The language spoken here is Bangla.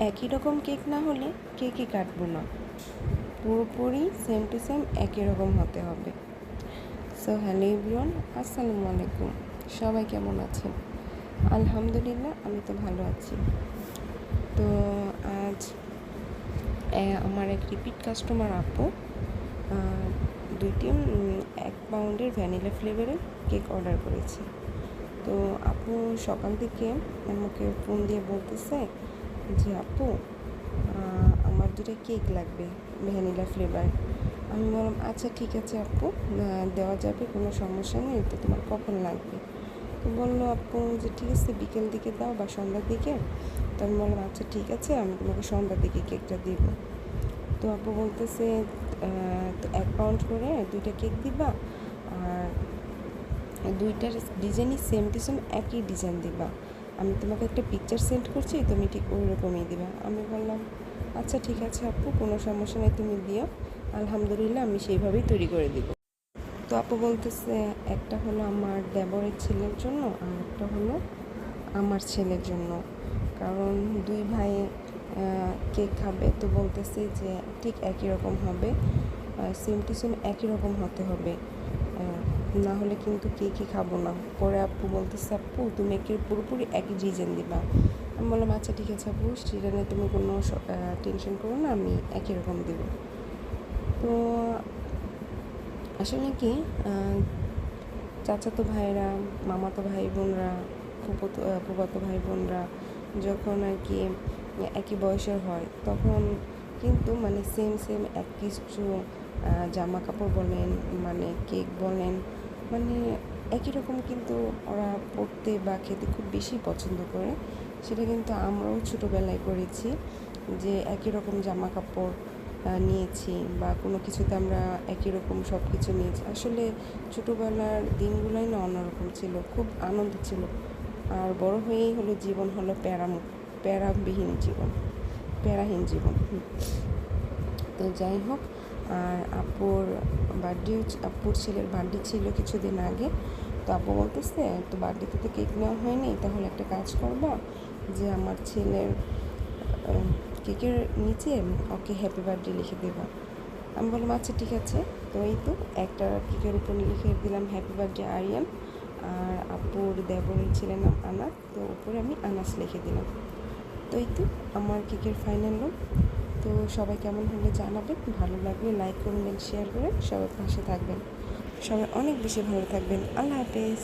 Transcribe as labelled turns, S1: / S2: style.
S1: একই রকম কেক না হলে কেকই কাটবো না। পুরোপুরি সেম টু সেম একই রকম হতে হবে। সো হ্যালো এভরিওয়ান আসসালামু আলাইকুম। সবাই কেমন আছেন? আলহামদুলিল্লাহ, আমি তো ভালো আছি। তো, আজ আমার এক রিপিট কাস্টমার আপু দুইটি এক পাউন্ডের ভ্যানিলা ফ্লেভারের কেক অর্ডার করেছি। তো, আপু সকাল থেকে আমাকে ফোন দিয়ে বলতেছে যে আপু আমার দুটো কেক লাগবে, ভ্যানিলা ফ্লেভার আমি বললাম আচ্ছা ঠিক আছে আপু দেওয়া যাবে, কোনো সমস্যা নেই, তো তোমার কখন লাগবে? তো বলল, আপু, যে ঠিক আছে, বিকেল দিকে দাও বা সন্ধ্যার দিকে। তো আমি বললাম আচ্ছা ঠিক আছে, আমি তোমাকে সন্ধ্যার দিকে কেকটা দিব। তো আপু বলতেছে তো এক পাউন্ড করে দুইটা কেক দিবা, আর দুইটার ডিজাইনই সেম টু সেম একই ডিজাইন দিবা। আমি তোমাকে একটা পিকচার সেন্ড করছি, তুমি ঠিক ওই রকমই দিবা। আমি বললাম আচ্ছা ঠিক আছে আপু, কোনো সমস্যা নেই, তুমি দিও। আলহামদুলিল্লাহ, আমি সেইভাবেই তৈরি করে দিব। তো আপু বলতেছে, একটা হলো আমার দেবরের ছেলের জন্য, আর একটা হলো আমার ছেলের জন্য। কারণ দুই ভাই কেক খাবে? তো বলতেছে যে, ঠিক একই রকম হবে সেম টু সেম একই রকম হতে হবে। না হলে কিন্তু কেকই খাব না। পরে আপু বলতেছে, আপু, তুমি একে পুরোপুরি একই ডিজাইন দিবা। আমি বললাম আচ্ছা ঠিক আছে আপু সেটা নিয়ে তুমি কোনো টেনশন করো না, আমি একই রকম দেবো। তো আসলে কি চাচাতো ভাইরা মামাতো ভাই বোনরা ফুপতো ভাই বোনরা যখন আর কি একই বয়সের হয়, তখন কিন্তু মানে সেম সেম এক কিছু জামা কাপড় বলেন মানে কেক বলেন মানে একই রকম কিন্তু ওরা পড়তে বা খেতে খুব বেশি পছন্দ করে। সেটা কিন্তু আমরাও ছোটোবেলায় করেছি যে একই রকম জামা কাপড় নিয়েছি বা কোনো কিছুতে আমরা একই রকম সব কিছু নিয়েছি। আসলে ছোটোবেলার দিনগুলোই না অন্যরকম ছিল, খুব আনন্দ ছিল। আর বড় হয়েই হলো জীবন হলো প্যারামুখ প্যারাবিহীন জীবন, প্যারাহীন জীবন। তো যাই হোক আর আপুর বার্থডে আপুর ছেলের বার্থডে ছিল কিছুদিন আগে। তো আপু বলতেছে, তো বার্থডেতে তো কেক নেওয়া হয়নি, তাহলে একটা কাজ করবা যে আমার ছেলের কেকের নিচে ওকে হ্যাপি বার্থডে লিখে দেবা। আমি বললাম আচ্ছা ঠিক আছে। তো এই তো, একটা কেকের উপর লিখে দিলাম হ্যাপি বার্থডে আরিয়ান আর আপুর দেবরের ছেলের নাম আনাস তো উপরে আমি আনাস লিখে দিলাম। তো এই তো, আমার কেকের ফাইনাল লুক তো সবাই কেমন হলে জানাবেন। ভালো লাগলে লাইক করবেন শেয়ার করে সবাই পাশে থাকবেন। সবাই অনেক বেশি ভালো থাকবেন। আল্লাহ হাফেজ।